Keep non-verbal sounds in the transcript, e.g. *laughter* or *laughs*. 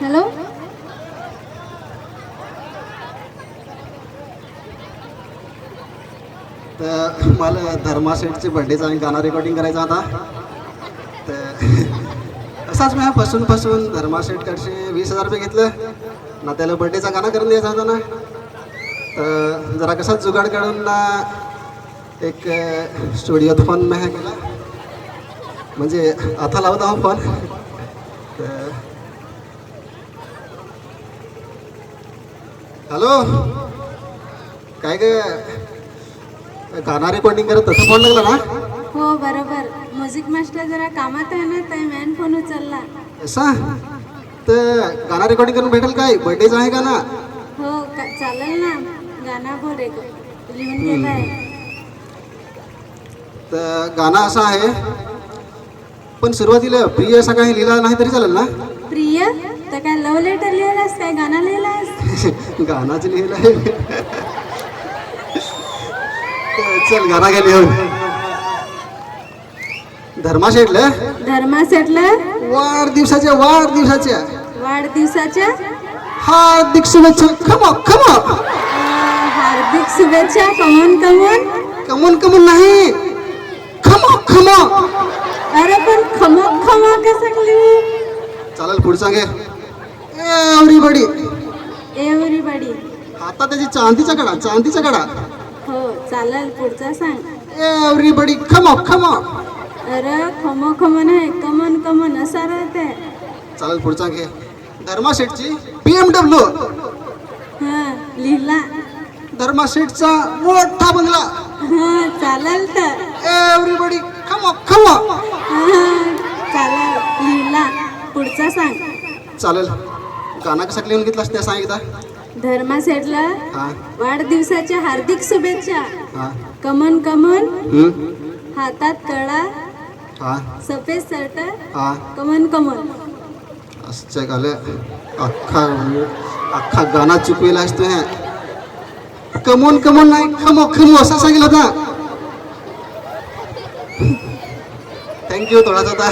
Hello? तर मला धर्मा सेटचे बर्थडेचा आणि गाणं रेकॉर्डिंग करायचा होता तर असाच मी फसून फसून धर्मा सेटकडचे वीस हजार रुपये घेतलं. ना त्याला बर्थडेचा गाणं करून द्यायचा होता ना. तर जरा कसा जुगाड काढून ना एक स्टुडिओत फोन मी हे केला. म्हणजे आता लावत आहो फोन तर हॅलो? काय काय गाणं रेकॉर्डिंग करत तसं फोन लागला ना? हो बरोबर. म्युझिक मास्टर जरा कामात आहे ना तर मॅन फोन उचलला. असा तर गाणं रेकॉर्डिंग करून भेटेल काय? बर्थडेच आहे का ना? हो का चालेल ना. गाणं बोल रे लिहून गेलाय तर गाणं असं आहे. पण सुरुवातीला प्रिय असं काही लिहिला नाही तरी चालेल ना? प्रिय? काय लव लेटर लिहिलास काय? गाणं लिहिलास? *laughs* गाणाच लिहिलं चल गाणं लिहून. धर्मा शेटलं धर्मा सेटला वाढदिवसाच्या वाढदिवसाच्या. वाढदिवसाच्या? हार्दिक शुभेच्छा. खमा खमा अं, हार्दिक शुभेच्छा कमन कमन. कमून कमून नाही. खमा खमा अरे पण खमक खमा कसं लिहू चालेल पुढचा घे. एवरीबडी एव्हरीबडी आता त्याची चांदीचा कडा चांदीचा कडा. हो चालेल पुढचा सांग. एवरीबडी खमा खमा. अरे खमो खमो नाही कमन कमन असा राहते. चालेल पुढचा घे. धर्मा शेठची बीएमडब्ल्यू हा लिहिला. धर्मा शेठचा मोठा बंगला. हा चालेल तर. एवरीबडी खमा खमा. हा चालेल लिहिला. पुढचा सांग. चालेल. गाणं कसं लिहून घेतलास त्या सांग एकदा? धर्मा सेटला हा. वाढदिवसाच्या हार्दिक शुभेच्छा. हा. कमन कमन हम्म, हातात कळा. हा. सफेद शर्ट हा. कमन कमन. असं झालं. अख्खा अख्खा गाणं चुकवेला असतो हे. कमोन कमोन नाही खमो खमो असा सांगितलं होता. थँक्यू थोडासा होता